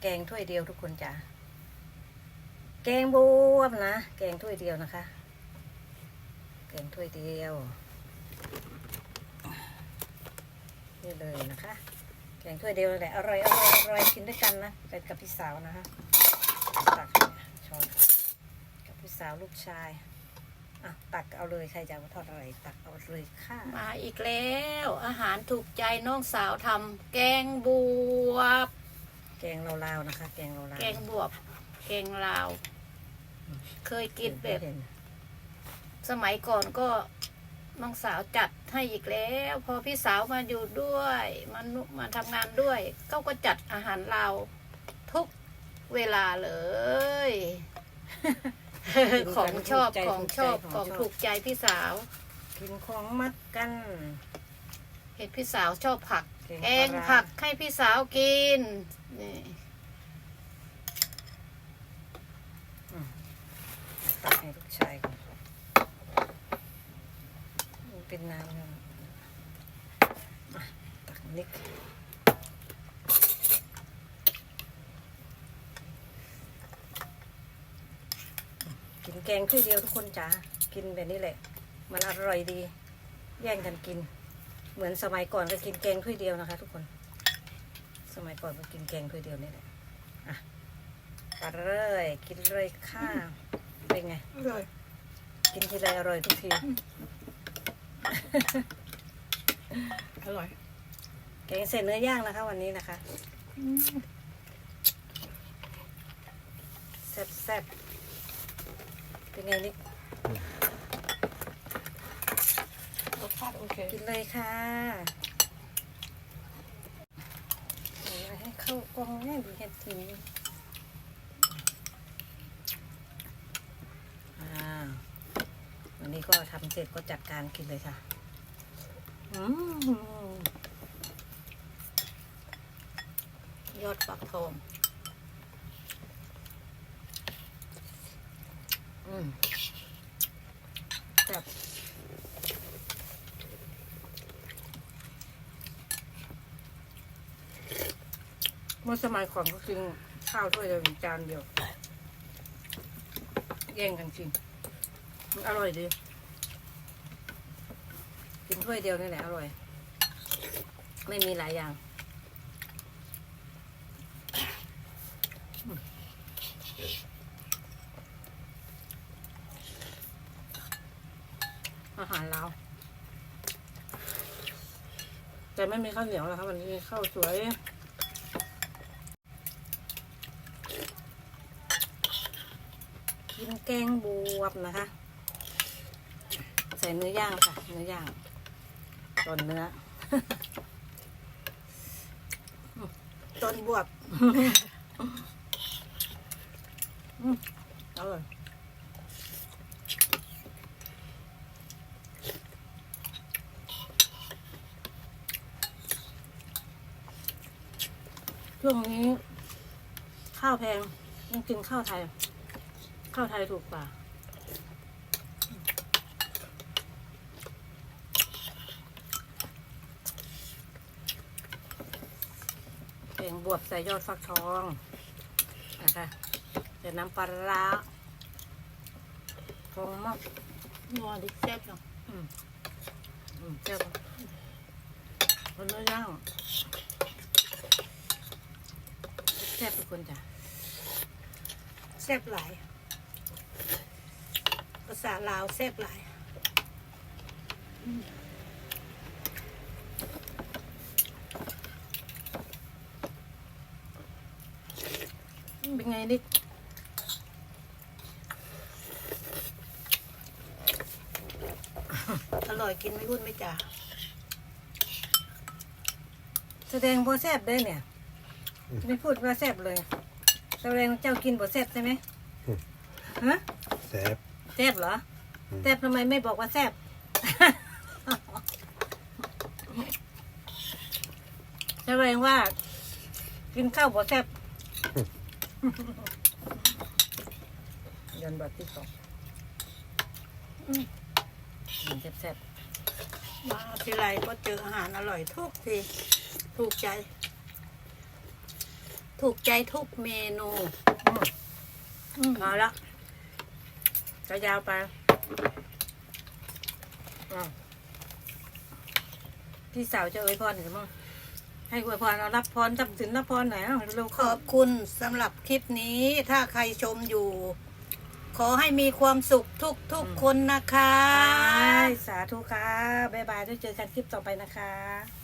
แกงถ้วยเดียวทุกคนจ้ะแกงบวบนะแกงถ้วยเดียวนะคะ แกงถ้วยเดียวนี่เลยนะคะ แกงถ้วยเดียวแหละอร่อยอร่อยอร่อยกินด้วยกันนะไปกับพี่สาวนะคะตักช้อนกับพี่สาวลูกชายอะตักเอาเลยใครจะเอาทอดอะไรตักเอาเลยค่ะมาอีกแล้ว อาหารถูกใจน้องสาวทำแกงบวบ แกงลาวๆนะคะ แกงลาวๆแกงบวบ แกงลาว เคยกินแบบเห็นสมัยก่อนก็น้องสาวจัดให้อีกแล้ว พอพี่สาวมาอยู่ด้วยมานุมาทำงานด้วยเขาก็จัดอาหารลาวทุกเวลาเลย ของชอบของชอบของถูกใจพี่สาว กินของมัดกัน เห็นพี่สาวชอบผัก แกงผักให้พี่สาวกิน นี่ตักให้ลูกชายก่อนเป็นน้ำแล้วตักนิดกินแกงถ้วยเดียวทุกคนจ้ากินแบบนี้แหละ มันอร่อยดี แย่งกันกิน เหมือนสมัยก่อนก็กินแกงถ้วยเดียวนะคะ ทุกคน สมัยก่อนก็กินแกงถ้วยเดียวนี่แหละอะตัดเลยกินเลยค่ะเป็นไงอร่อยกินทีไรอร่อยทุกที อร่อย แกงเสร็จเนื้อย่างนะคะ วันนี้นะคะแซ่บแซ่บเป็นไงนี่ รสชาติโอเคกินเลยค่ะเอาให้เข้ากล้องแน่ดีเห็ดทีนี้อ่าวันนี้ก็ทำเสร็จก็จัดการกินเลยค่ะอืมยอดฟักทองอืมแบบ เมื่อสมัยก่อนก็กินข้าวถ้วยเดียวจานเดียว แย่งกันกินมันอร่อยดี กินถ้วยเดียวนี่แหละอร่อย ไม่มีหลายอย่างอาหารเราแต่ไม่มีข้าวเหนียวแล้วครับวันนี้มีข้าวสวย กินแกงบวบนะคะ ใส่เนื้อย่างค่ะ เนื้อย่างต้นเนื้อต้นบวบอืมอร่อยช่วงนี้ ข้าวแพงต้องกินข้าวไทย ข้าวไทยถูกกว่า แกงบวบใส่ยอดฟักทองนะคะใส่น้ำปลาร้าฟองมากนัวดิแซ่บจังอืมอืมเจ้าคนเนื้อย่างแซ่บทุกคนจ้ะแซ่บหลายภา ษาลาวแซ่บหลายเป็นไงนิดอร่อยกินไม่รุ่นไม่จ่าแสดงบ่แซ่บได้เนี่ย ไม่พูดว่าแซ่บเลย แสดงว่าเจ้ากินบ่แซ่บใช่ไหมฮะ แซ่บ แซ่บเหรออืมแซ่บทำไมไม่บอกว่าแซ่บแสดงว่า กินข้าวบ่แซ่บยันบัตรที่สองอืมกินแซ่บมาทีไรก็เจออาหารอร่อยทุกทีถูกใจๆถูกใจทุกเมนูอืมอืมเอาละ จะยาวไปอ้าวพี่สาวจะอวยพรหรือมั้งให้อวยพรเอารับพรทับสินรับพรหน่อยเอาเร็วๆขเข้าอบคุณสำหรับคลิปนี้ ถ้าใครชมอยู่ ขอให้มีความสุขทุกทุกๆคนนะคะ สาธุค่ะ บ๊ายบายด้วยเจอกันคลิปต่อไปนะคะ